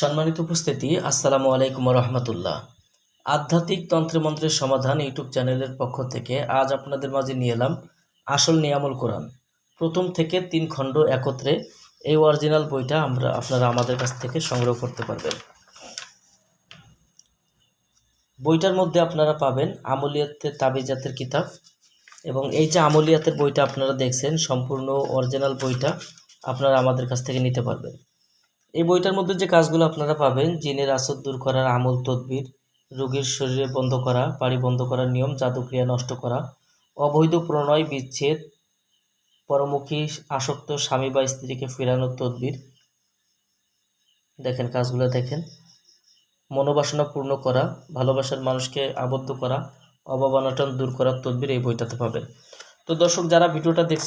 সম্মানিত উপস্থিতি, আসসালামু আলাইকুম রহমতুল্লাহ আধ্যাত্মিক তন্ত্রমন্ত্রের সমাধান ইউটিউব চ্যানেলের পক্ষ থেকে আজ আপনাদের মাঝে নিয়ে এলাম আসল নিয়ামল কোরআন। প্রথম থেকে তিন খণ্ড একত্রে এই অরিজিনাল বইটা আমরা, আপনারা আমাদের কাছ থেকে সংগ্রহ করতে পারবেন। বইটার মধ্যে আপনারা পাবেন আমলিয়াতের তাবিজাতের কিতাব এবং এই যে আমলিয়াতের বইটা আপনারা দেখছেন, সম্পূর্ণ অরিজিনাল বইটা আপনারা আমাদের কাছ থেকে নিতে পারবেন। এই বইটার মধ্যে যে কাজগুলো আপনারা পাবেন, জিনের আসর দূর করার আমল তদবির, রোগীর শরীরে বন্ধ করা পাড়ি বন্ধ করার নিয়ম, জাদুক্রিয়া নষ্ট করা, অবৈধ প্রণয়, বিচ্ছেদ, পরমুখী, আসক্ত স্বামী বা স্ত্রীকে ফেরানোর তদবির। দেখেন কাজগুলো দেখেন। মনোবাসনা পূর্ণ করা, ভালোবাসার মানুষকে আবদ্ধ করা, অভাব অনটন দূর করার তদবির এই বইটাতে পাবেন। তো দর্শক, যারা ভিডিওটা দেখছেন